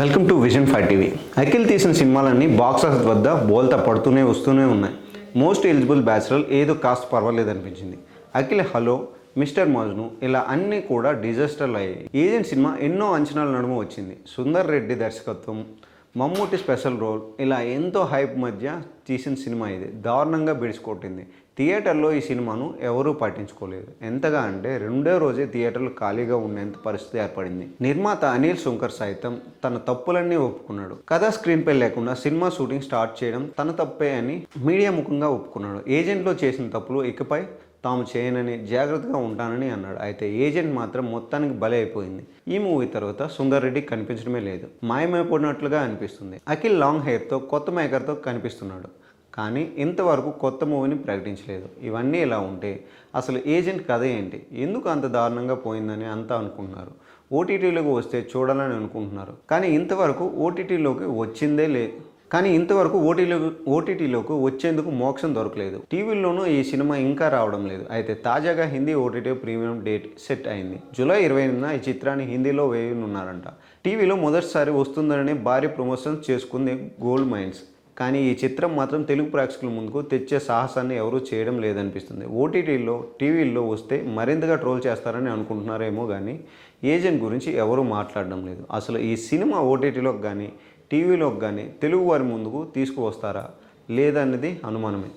Welcome to vision five TV Akhil తీసిన సినిమాలన్నీ box office వద్ద బోల్తా పడుతూనే వస్తూనే ఉన్నాయి. మోస్ట్ ఎలిజిబుల్ బ్యాచులర్ ఏదో కాస్త పర్వాలేదు అనిపించింది అఖిల్ హలో మిస్టర్ మజ్ను ఇలా అన్నీ కూడా డిజాస్టర్లు అయ్యాయి. ఏజెంట్ సినిమా ఎన్నో అంచనాల నడుమ వచ్చింది. సుందర్ రెడ్డి దర్శకత్వం మమ్మూటి స్పెషల్ రోల్. ఇలా ఎంతో హైప్ మధ్య తీసిన సినిమా ఇది. దారుణంగా బిడిచికొట్టింది. థియేటర్లో ఈ సినిమాను ఎవరూ పట్టించుకోలేదు. ఎంతగా అంటే రెండో రోజే థియేటర్లు ఖాళీగా ఉండేంత పరిస్థితి ఏర్పడింది. నిర్మాత అనిల్ శంకర్ సైతం తన తప్పులన్నీ ఒప్పుకున్నాడు. కథ స్క్రీన్ పై లేకుండా సినిమా షూటింగ్ స్టార్ట్ చేయడం తన తప్పే అని మీడియా ముఖంగా ఒప్పుకున్నాడు. ఏజెంట్లో చేసిన తప్పులు ఇకపై తాము చేయనని జాగ్రత్తగా ఉంటానని అన్నాడు. అయితే ఏజెంట్ మాత్రం మొత్తానికి బలి అయిపోయింది ఈ మూవీ తర్వాత సుందర్ రెడ్డి కనిపించడమే లేదు. మాయమైపోయినట్లుగా అనిపిస్తుంది. అఖిల్ లాంగ్ హెయిర్తో కొత్త మేకర్తో కనిపిస్తున్నాడు. కానీ ఇంతవరకు కొత్త మూవీని ప్రకటించలేదు. ఇవన్నీ ఇలా ఉంటే అసలు ఏజెంట్ కథ ఏంటి? ఎందుకు అంత దారుణంగా పోయిందని అంతా అనుకుంటున్నారు. ఓటీటీలోకి వస్తే చూడాలని అనుకుంటున్నారు. కానీ ఇంతవరకు ఓటీటీలోకి వచ్చిందే లేదు. కానీ ఇంతవరకు ఓటీలో ఓటీటీలోకి వచ్చేందుకు మోక్షం దొరకలేదు. టీవీల్లోనూ ఈ సినిమా ఇంకా రావడం లేదు. అయితే తాజాగా Hindi OTT premium date set అయింది. జూలై ఇరవై ఎనిమిదిన ఈ చిత్రాన్ని హిందీలో వేయనున్నారంట. టీవీలో మొదటిసారి వస్తుందని భారీ ప్రమోషన్స్ చేసుకుంది గోల్డ్ మైన్స్. కానీ ఈ చిత్రం మాత్రం తెలుగు ప్రేక్షకుల ముందుకు తెచ్చే సాహసాన్ని ఎవరూ చేయడం లేదనిపిస్తుంది. ఓటీటీలో టీవీల్లో వస్తే మరింతగా ట్రోల్ చేస్తారని అనుకుంటున్నారేమో కానీ ఏజెంట్ గురించి ఎవరూ మాట్లాడడం లేదు. అసలు ఈ సినిమా ఓటీటీలోకి కానీ టీవీలోకి కానీ తెలుగు వారి ముందుకు తీసుకువస్తారా? లేదన్నది అనుమానమే.